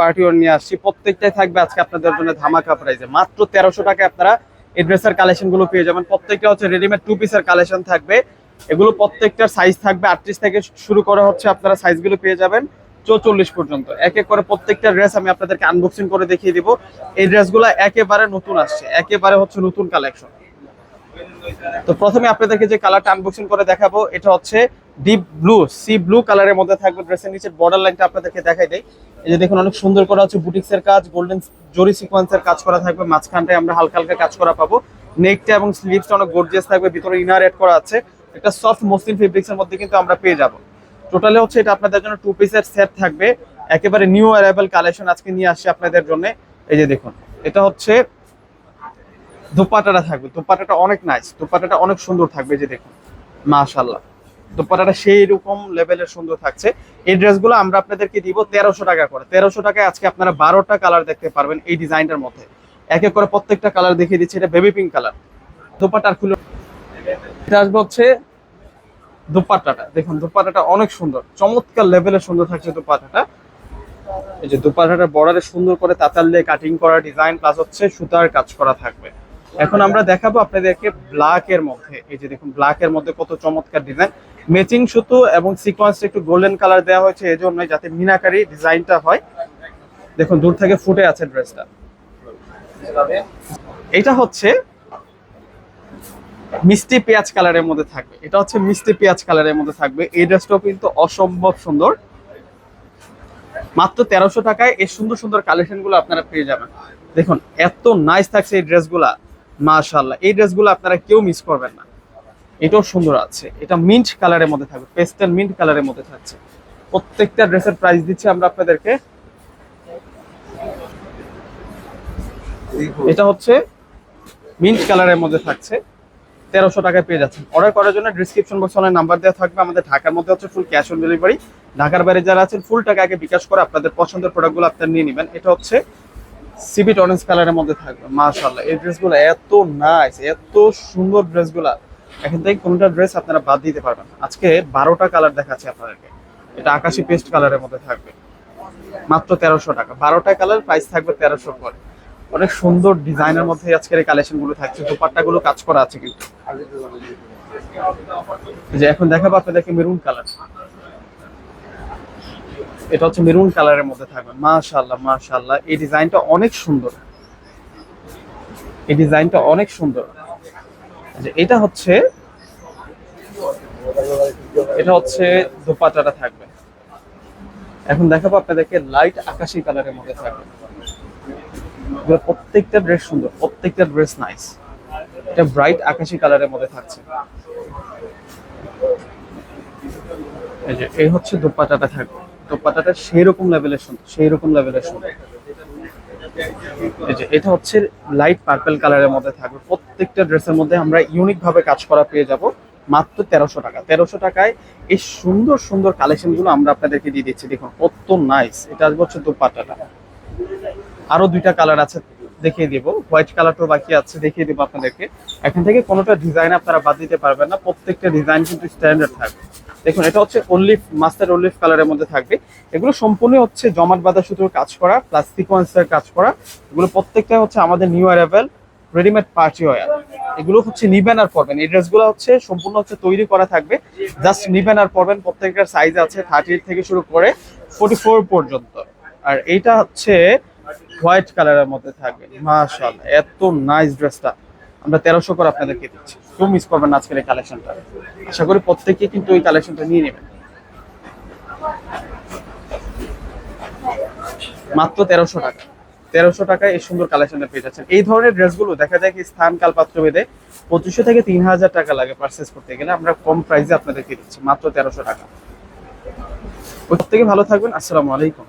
Party নিয়ে আসছি। প্রত্যেকটাই থাকবে আজকে আপনাদের জন্য ধামাকা প্রাইজে মাত্র তেরোশো আপনারা এই কালেকশনগুলো পেয়ে যাবেন। প্রত্যেকটা হচ্ছে রেডিমেড টু পিসের কালেকশন থাকবে। এগুলো প্রত্যেকটার সাইজ থাকবে আটত্রিশ থেকে শুরু করে হচ্ছে, আপনারা পেয়ে যাবেন চৌচল্লিশ পর্যন্ত। এক এক করে প্রত্যেকটা ড্রেস আমি আপনাদেরকে আনবক্সিং করে দেখিয়ে দিব। এই ড্রেসগুলো একেবারে নতুন আসছে। একেবারে হচ্ছে নতুন কালেকশন তো প্রথমে আপনাদেরকে যে কালারটা আনবক্সিং করে দেখাবো, এটা হচ্ছে ডিপ ব্লু সি ব্লু কালারের মধ্যে থাকবে ড্রেসের নিচের বর্ডার লাইনটা আপনাদেরকে দেখাই দেই। এই যে দেখুন, অনেক সুন্দর করা হচ্ছে বুটিক্স এর কাজ গোল্ডেন জরি সিকোয়েন্সের কাজ করা থাকবে, মাঝখানটায় আমরা হালকা হালকা কাজ করা পাবো। নেকটা এবং স্লিভসটা অনেক গর্জিয়াস থাকবে, ভিতরে ইনার এড করা আছে। একটা সফট মসলিন ফেব্রিক্স এর মধ্যে কিন্তু আমরা পেয়ে যাব। টোটালি হচ্ছে এটা আপনাদের জন্য টু পিসের সেট থাকবে। একেবারে নিউ অ্যারাইভেল কালেকশন আজকে নিয়ে আসছে আপনাদের জন্য। এই যে দেখুন, এটা হচ্ছে দোপাটাটা থাকবে। দোপাটাটা অনেক নাইস দোপাটাটা অনেক সুন্দর থাকবে যে দেখুন। মাশাল্লাহ দোপাটাটা সেই রকম লেভেলের সুন্দর থাকছে। এই ড্রেসগুলো আমরা আপনাদেরকে দিব তেরোশো টাকা করে। তেরোশো টাকায় আজকে আপনারা বারোটা কালার দেখতে পারবেন এই ডিজাইনটার মধ্যে। এক এক করে প্রত্যেকটা কালার দেখিয়ে দিচ্ছি। এটা বেবি পিঙ্ক কালার দোপাটার খুলে আসবে হচ্ছে দোপাট্টাটা। দেখুন, দোপাট্টাটা অনেক সুন্দর। চমৎকার লেভেলের সুন্দর থাকছে দোপাট্টাটা। এই যে দোপাট্টাটা বর্ডারে সুন্দর করে তাতাল দিয়ে কাটিং করা ডিজাইন প্লাস হচ্ছে সুতার কাজ করা থাকবে। এখন আমরা দেখাবো আপনাদেরকে ব্ল্যাক এর মধ্যে। এই যে দেখুন ব্ল্যাক এর মধ্যে কত চমৎকার ডিজাইন ম্যাচিং সুতো এবং সিকোয়েন্সটা একটু গোল্ডেন কালার দেওয়া হয়েছে এই জন্যই যাতে মিনাকারি ডিজাইনটা হয়। দেখুন, দূর থেকে ফুটে আছে ড্রেসটা এটা হচ্ছে মিষ্টি পেঁয়াজ কালারের মধ্যে থাকবে। এটা হচ্ছে মিষ্টি পেঁয়াজ কালারের মধ্যে থাকবে। এই ড্রেসটাও কিন্তু অসম্ভব সুন্দর। মাত্র তেরোশো টাকায় এই সুন্দর সুন্দর কালেকশনগুলো আপনারা পেয়ে যাবেন। দেখুন, এত নাইস থাকছে এই ড্রেসগুলা মাশাল্লাহ এই ড্রেসগুলো আপনারা কেউ মিস করবেন না। এটাও সুন্দর আছে। এটা মিন্ট কালারের মধ্যে থাকবে পেস্টেল মিন্ট কালারের মধ্যে থাকছে। প্রত্যেকটা ড্রেসের প্রাইস দিচ্ছি আমরা আপনাদেরকে। এটা হচ্ছে মিন্ট কালারের মধ্যে থাকছে। তেরোশো টাকায় পেয়ে যাচ্ছেন। অর্ডার করার জন্য ডিসক্রিপশন বক্সে অনেক নাম্বার দেওয়া থাকবে। আমাদের ঢাকার মধ্যে হচ্ছে ফুল ক্যাশ অন ডেলিভারি ঢাকার বাইরে যারা আছেন ফুল টাকা আগে বিকাশ করে আপনাদের পছন্দের প্রোডাক্টগুলো আপনারা নিয়ে নেবেন। এটা হচ্ছে সিবিট অরেঞ্জ কালারের মধ্যে থাকবে, মাশাআল্লাহ। এই ড্রেসগুলো এত নাইস এত সুন্দর ড্রেসগুলো এখান থেকে কোনটা ড্রেস আপনারা বাদ দিতে পারবেন আজকে বারোটা কালার দেখাচ্ছি আপনাদেরকে। এটা আকাশি পেস্ট কালারের মধ্যে থাকবে। মাত্র তেরোশো টাকা। বারোটা কালার প্রাইস থাকবে তেরোশো করে অনেক সুন্দর ডিজাইনের মধ্যে আজকের এই কালেকশনগুলো থাকছে। দোপাট্টা গুলো কাজ করা আছে কিন্তু। যে এখন দেখাবো আপনাদেরকে মেরুন কালার এটা হচ্ছে মেরুন কালারের মধ্যে থাকবে। মাশাআল্লাহ মাশাআল্লাহ। এই ডিজাইনটা অনেক সুন্দর। এই ডিজাইনটা অনেক সুন্দর। যে এটা হচ্ছে এটা হচ্ছে দোপাট্টাটা থাকবে। এখন দেখাবো আপনাদেরকে লাইট আকাশি কালারের মধ্যে থাকবে। প্রত্যেকটা ড্রেস সুন্দর, প্রত্যেকটা ড্রেস নাইস এটা ব্রাইট আকাশি কালারের মধ্যে থাকছে। এই যে, এই হচ্ছে দোপাট্টাটা থাকবে। দোপাট্টাটা সেই রকম লেভেলের সুন্দর সেই রকম লেভেলের সুন্দর। এটা হচ্ছে লাইট পার্পল কালারের মধ্যে থাকবে। প্রত্যেকটা ড্রেসের মধ্যে আমরা ইউনিক ভাবে কাজ করা পেয়ে যাব মাত্র তেরোশো টাকা। তেরোশো টাকায় এই সুন্দর সুন্দর কালেকশনগুলো আমরা আপনাদেরকে দিয়ে দিচ্ছি। দেখুন, কত নাইস এটা আসবে হচ্ছে দোপাট্টাটা। আরও দুইটা কালার আছে দেখিয়ে দিব। হোয়াইট কালারটাও বাকি আছে, দেখিয়ে দিব আপনাদেরকে। এখান থেকে কোনোটা ডিজাইন আপনারা বাদ দিতে পারবেন না। প্রত্যেকটা ডিজাইন কিন্তু স্ট্যান্ডার্ড থাকবে। দেখুন, এটা হচ্ছে অলিভ মাস্টার অলিভ কালারের মধ্যে থাকবে। এগুলো সম্পূর্ণ হচ্ছে জমাট বাঁধা সুতোর কাজ করা প্লাস সিকোয়েন্সের কাজ করা। এগুলো প্রত্যেকটা হচ্ছে আমাদের new arrival readymade party wear এগুলো হচ্ছে নিবেন আর পরবেন। এই ড্রেসগুলো হচ্ছে সম্পূর্ণ হচ্ছে তৈরি করা থাকবে। জাস্ট নিবেন আর পরবেন, প্রত্যেকটার সাইজ আছে থার্টি থেকে শুরু করে ফোর্টি ফোর পর্যন্ত। আর এইটা হচ্ছে হোয়াইট কালারের মধ্যে থাকবে। মাশাআল্লাহ, এত নাইস ড্রেসটা আমরা তেরোশো করে আপনাদেরকে দিচ্ছি। কেউ মিস করবেন আজকের এই কালেকশনটা আশা করি প্রত্যেকে কিন্তু এই কালেকশনটা নিয়ে নেবেন মাত্র তেরোশো টাকা। তেরোশো টাকায় এই সুন্দর কালেকশনটা পেয়ে যাচ্ছেন। এই ধরনের ড্রেসগুলো দেখা যায় কি স্থান কাল পাত্র ভেদে পঁচিশশো থেকে তিন হাজার টাকা লাগে পারচেস করতে গেলে। আমরা কম প্রাইসে আপনাদেরকে দিচ্ছি, মাত্র তেরোশো টাকা। প্রত্যেকে ভালো থাকবেন। আসসালামু আলাইকুম।